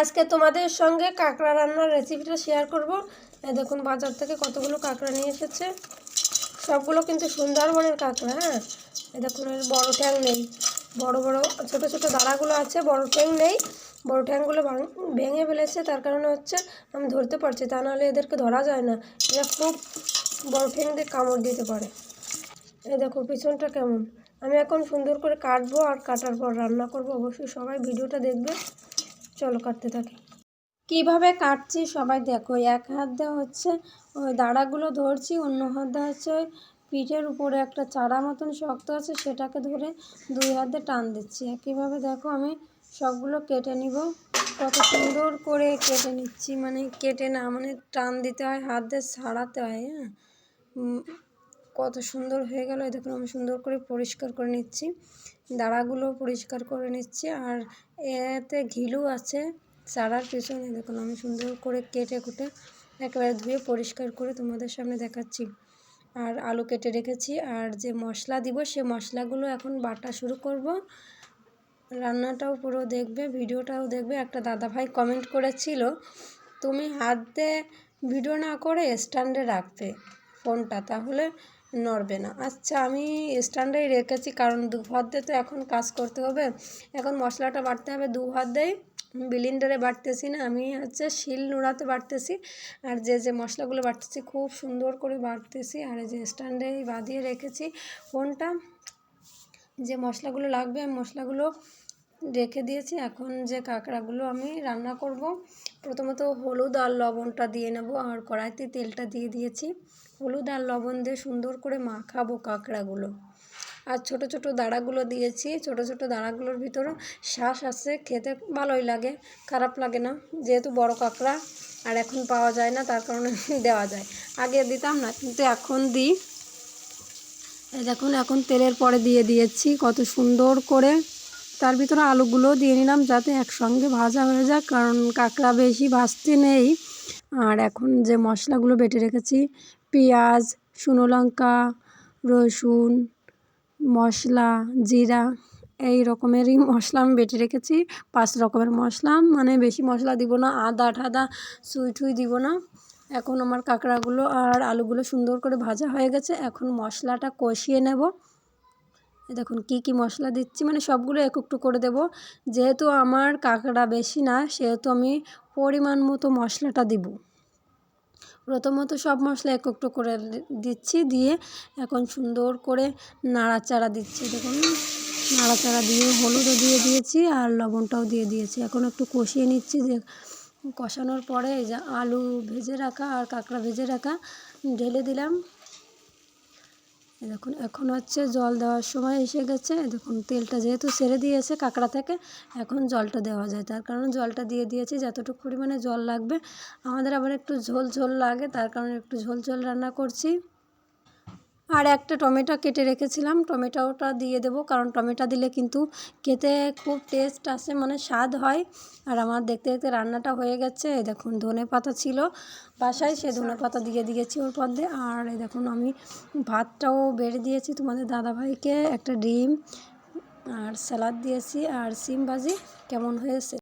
আজকে তোমাদের সঙ্গে কাঁকড়া রান্নার রেসিপিটা শেয়ার করব। দেখুন, বাজার থেকে কতগুলো কাঁকড়া নিয়ে এসেছে। সবগুলো কিন্তু সুন্দরবনের কাঁকড়া হ্যাঁ? দেখুন, এর বড় ট্যাং নেই। বড় বড়, ছোট ছোট দাঁড়াগুলো আছে, বড় ট্যাং নেই। বড় ট্যাংগুলো ভেঙে ফেলেছে, তার কারণে হচ্ছে আমি ধরতে পারছি, তা নাহলে এদেরকে ধরা যায় না। এরা খুব বড় ট্যাং দিয়ে কামড় দিতে পারে। এই দেখো, পিছনটা কেমন? আমি এখন সুন্দর করে কাটবো আর কাটার পর রান্না করব। অবশ্যই সবাই ভিডিওটা দেখবে। চলো কাটতে থাকি। কীভাবে কাটছি সবাই দেখো, এক হাত দেওয়া হচ্ছে ওই দাঁড়াগুলো ধরছি, অন্য হাত দেওয়া হচ্ছে ওই পিঠের উপরে একটা চারা মতন শক্ত আছে, সেটাকে ধরে দুই হাতে টান দিচ্ছি। একইভাবে দেখো আমি সবগুলো কেটে নিব। কত সুন্দর করে কেটে নিচ্ছি মানে কেটে না মানে টান দিতে হয়, হাত দিয়ে ছাড়াতে হয় হ্যাঁ? কত সুন্দর হয়ে গেল। দেখুন, আমি সুন্দর করে পরিষ্কার করে নিচ্ছি। দাঁড়াগুলো পরিষ্কার করে নিচ্ছি। আর এতে ঘিলু আছে চারার পিছনে। দেখুন, আমি সুন্দর করে কেটে কুটে একেবারে ধুয়ে পরিষ্কার করে তোমাদের সামনে দেখাচ্ছি। আর আলু কেটে রেখেছি। আর যে মশলা দিব, সে মশলাগুলো এখন বাটা শুরু করব। রান্নাটাও পুরো দেখবে, ভিডিওটাও দেখবে। একটা দাদাভাই কমেন্ট করেছিল, তুমি হাত দিয়ে ভিডিও না করে স্ট্যান্ডে রাখতে ফোনটা, তাহলে নড়বে না। আচ্ছা আমি স্ট্যান্ডেই রেখেছি, কারণ দু তো এখন কাজ করতে হবে। এখন মশলাটা বাটতে হবে দু দিয়েই। বিলিন্ডারে বাটতেছি না, আমি হচ্ছে শিল নোড়াতে বাটতেছি আর যে যে মশলাগুলো বাটতেছি খুব সুন্দর করে বাটতেছি আর এই যে স্ট্যান্ডেই বাঁধিয়ে রেখেছি ফোনটা। যে মশলাগুলো লাগবে, আমি মশলাগুলো রেখে দিয়েছি। এখন যে কাঁকড়াগুলো আমি রান্না করব, প্রথমত হলুদ আর লবণটা দিয়ে নেব। আর কড়াইতে তেলটা দিয়ে দিয়েছি। হলুদ আর লবণ দিয়ে সুন্দর করে মাখাবো কাঁকড়াগুলো। আর ছোট ছোট দাঁড়াগুলো দিয়েছি, ছোট ছোট দাঁড়াগুলোর ভিতরে শ্বাস আছে, খেতে ভালোই লাগে, খারাপ লাগে না। যেহেতু বড় কাঁকড়া, আর এখন পাওয়া যায় না, তার কারণে দেওয়া যায়। আগে দিতাম না, কিন্তু এখন দিই। দেখুন, এখন তেলের পরে দিয়ে দিয়েছি, কত সুন্দর করে। তার ভিতরে আলুগুলোও দিয়ে নিলাম, যাতে একসঙ্গে ভাজা হয়ে যাক, কারণ কাঁকড়া বেশি ভাজতে নেই। আর এখন যে মশলাগুলো বেটে রেখেছি, পেঁয়াজ শুকনো লঙ্কা রসুন, মশলা, জিরা, এই রকমেরই মশলা আমি বেটে রেখেছি। পাঁচ রকমের মশলা মানে বেশি মশলা দিব না, আদা ঠাদা সুই টুই দিব না। এখন আমার কাঁকড়াগুলো আর আলুগুলো সুন্দর করে ভাজা হয়ে গেছে, এখন মশলাটা কষিয়ে নেব। দেখুন কি কি মশলা দিচ্ছি মানে সবগুলো এক একটু করে দেব। যেহেতু আমার কাঁকড়া বেশি না, সেহেতু আমি পরিমাণ মতো মশলাটা দিব। প্রথমত সব মশলা এক একটু করে দিচ্ছি, দিয়ে এখন সুন্দর করে নাড়াচাড়া দিচ্ছি। দেখুন, নাড়াচাড়া দিয়ে হলুদও দিয়ে দিয়েছি আর লবণটাও দিয়ে দিয়েছি। এখন একটু কষিয়ে নিচ্ছি যে কষানোর পরে এই যে আলু ভেজে রাখা আর কাঁকড়া ভেজে রাখা, ঢেলে দিলাম। দেখুন, এখন হচ্ছে জল দেওয়ার সময় এসে গেছে। দেখুন, তেলটা যেহেতু ছেড়ে দিয়েছে কাঁকড়া থেকে, এখন জলটা দেওয়া যায়। তার কারণে জলটা দিয়ে দিয়েছি, যতটুকু পরিমাণে জল লাগবে। আমাদের আবার একটু ঝোল ঝোল লাগে, তার কারণে একটু ঝোল ঝোল রান্না করছি। আর একটা টমেটো কেটে রেখেছিলাম, টমেটোটা দিয়ে দেবো। কারণ টমেটো দিলে কিন্তু খেতে খুব টেস্ট আসে মানে স্বাদ হয়। আর আমার দেখতে দেখতে রান্নাটা হয়ে গেছে। এই দেখুন, ধনে পাতা ছিল বাসায়, সে ধনে পাতা দিয়ে দিয়েছি ওর মধ্যে। আর এই দেখুন, আমি ভাতটাও বেড়ে দিয়েছি তোমাদের দাদাভাইকে। একটা ডিম আর স্যালাড দিয়েছি। আর সিম ভাজি কেমন হয়েছে?